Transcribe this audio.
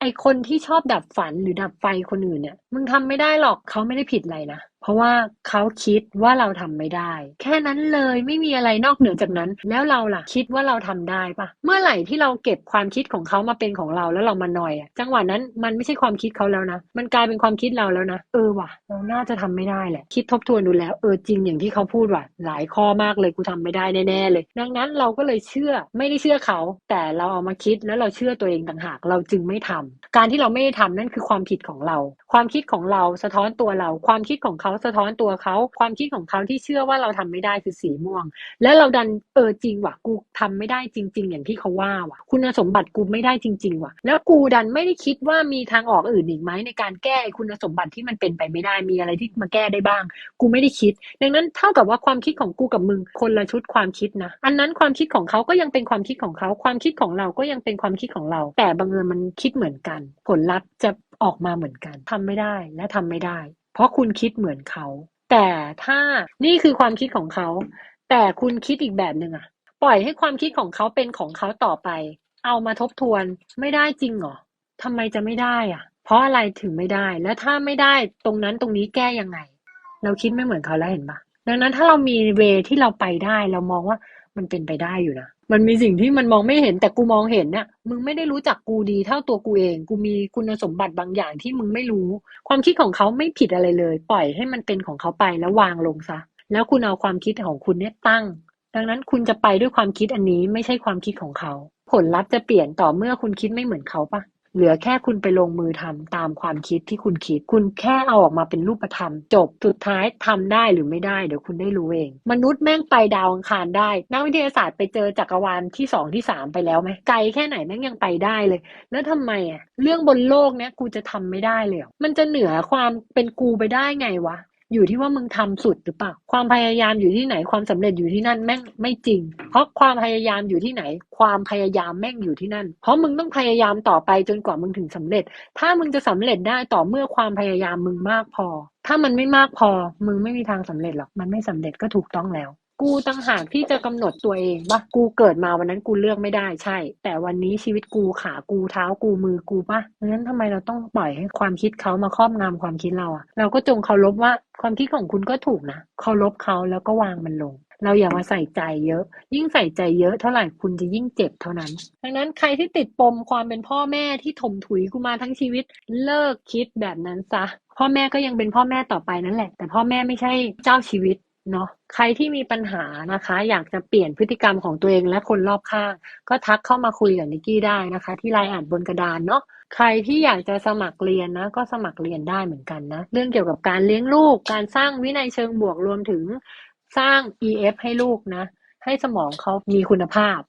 ไอคนที่ชอบดับฝันหรือดับไฟคนอื่นเนี่ย มึงทำไม่ได้หรอกเขาไม่ได้ผิดอะไรนะ เพราะว่าเขาคิดว่าเราทำไม่ได้ แค่นั้นเลยไม่มีอะไรนอกเหนือจากนั้น แล้วเราล่ะคิดว่าเราทำได้ปะเมื่อไหร่ที่เราเก็บความคิดของเขามาเป็นของเราแล้วเรามาหน่อยอะจังหวะนั้นมันไม่ใช่ความคิดเขาแล้วนะ มันกลายเป็นความคิดเราแล้วนะ เออว่ะ เราน่าจะทำไม่ได้แหละ คิดทบทวนดูแล้วเออจริงอย่างที่เขาพูดว่ะ หลายข้อมากเลยกูทำไม่ได้แน่ๆเลย ดังนั้นเราก็เลยเชื่อไม่ได้เชื่อเขา แต่เราเอามาคิดแล้วเราเชื่อตัวเองต่างหากเราจึงไม่ทำการที่เราไม่ได้ทำนั่นคือความผิดของเรา ความคิดของเราสะท้อนตัวเราความคิดของเขาสะท้อนตัวเขาความคิดของเขาที่เชื่อว่าเราทำไม่ได้คือสีม่วง แล้วเราดันเออจริงว่ะกูทำไม่ได้จริง ๆ อย่างที่เขาว่าว่ะ คุณสมบัติกูไม่ได้จริง ๆ ว่ะ แล้วกูดันไม่ได้คิดว่ามีทางออกอื่นอีกไหมในการแก้คุณสมบัติที่มันเป็นไปไม่ได้มีอะไรที่มาแก้ได้บ้าง กูไม่ได้คิด ดังนั้นเท่ากับว่าความคิดของกูกับมึงคนละชุดความคิดนะอันนั้นความคิดของเขาก็ยังเป็นความคิดของเขา ความคิดของเราก็ยังเป็นความคิดของเรา แต่บังเอิญมันคิดเหมือนกัน ผลลัพธ์จะออกมาเหมือนกันทำไม่ได้และทำไม่ได้ เพราะคุณคิดเหมือนเขา แต่ถ้านี่คือความคิดของเขา แต่คุณคิดอีกแบบหนึ่งอะปล่อยให้ความคิดของเขาเป็นของเขาต่อไป เอามาทบทวนไม่ได้จริงเหรอทำไมจะไม่ได้อะเพราะอะไรถึงไม่ได้ แล้วถ้าไม่ได้ตรงนั้นตรงนี้แก้ยังไง เราคิดไม่เหมือนเขาแล้วเห็นปะดังนั้นถ้าเรามีเวที่เราไปได้ เรามองว่ามันเป็นไปได้อยู่นะ มันมีสิ่งที่มันมองไม่เห็นแต่กูมองเห็นเนี่ยมึงไม่ได้รู้จักกูดีเท่าตัวกูเอง กูมีคุณสมบัติบางอย่างที่มึงไม่รู้ ความคิดของเขาไม่ผิดอะไรเลย ปล่อยให้มันเป็นของเขาไปแล้ววางลงซะ แล้วคุณเอาความคิดของคุณเนี่ยตั้ง ดังนั้นคุณจะไปด้วยความคิดอันนี้ไม่ใช่ความคิดของเขา ผลลัพธ์จะเปลี่ยนต่อเมื่อคุณคิดไม่เหมือนเขาปะ เหลือแค่คุณไปลงมือทำตามความคิดที่คุณคิด คุณแค่เอาออกมาเป็นรูปธรรม จบสุดท้ายทำได้หรือไม่ได้ เดี๋ยวคุณได้รู้เอง มนุษย์แม่งไปดาวอังคารได้ นักวิทยาศาสตร์ไปเจอจักรวาลที่สองที่สามไปแล้วไหมไกลแค่ไหนแม่งยังไปได้เลย แล้วทำไมอะเรื่องบนโลกเนี้ยกูจะทำไม่ได้เลย มันจะเหนือความเป็นกูไปได้ไงวะ อยู่ที่ว่ามึงทำสุดหรือเปล่า ความพยายามอยู่ที่ไหนความสำเร็จอยู่ที่นั่นแม่งไม่จริง เพราะความพยายามอยู่ที่ไหน ความพยายามแม่งอยู่ที่นั่น เพราะมึงต้องพยายามต่อไปจนกว่ามึงถึงสำเร็จ ถ้ามึงจะสำเร็จได้ต่อเมื่อความพยายามมึงมากพอ ถ้ามันไม่มากพอ มึงไม่มีทางสำเร็จหรอก มันไม่สำเร็จก็ถูกต้องแล้ว กูตั้งหากที่จะกำหนดตัวเองปะกูเกิดมาวันนั้นกูเลือกไม่ได้ใช่ แต่วันนี้ชีวิตกูขากูเท้ากูมือกูปะงั้นทำไมเราต้องปล่อยให้ความคิดเขามาครอบงำความคิดเราอะเราก็จงเคารพว่าความคิดของคุณก็ถูกนะเคารพเขาแล้วก็วางมันลงเราอย่ามาใส่ใจเยอะ ยิ่งใส่ใจเยอะเท่าไหร่คุณจะยิ่งเจ็บเท่านั้น ดังนั้นใครที่ติดปมความเป็นพ่อแม่ที่ถมถุยกูมาทั้งชีวิต เลิกคิดแบบนั้นซะ พ่อแม่ก็ยังเป็นพ่อแม่ต่อไปนั่นแหละ แต่พ่อแม่ไม่ใช่เจ้าชีวิต เนาะใครที่มีปัญหานะคะ อยากจะเปลี่ยนพฤติกรรมของตัวเองและคนรอบข้าง ก็ทักเข้ามาคุยกับนิกกี้ได้นะคะ ที่ไลน์อ่านบนกระดานเนาะใครที่อยากจะสมัครเรียนนะ ก็สมัครเรียนได้เหมือนกันนะ เรื่องเกี่ยวกับการเลี้ยงลูก การสร้างวินัยเชิงบวกรวมถึงสร้าง EF ให้ลูกนะ ให้สมองเขามีคุณภาพ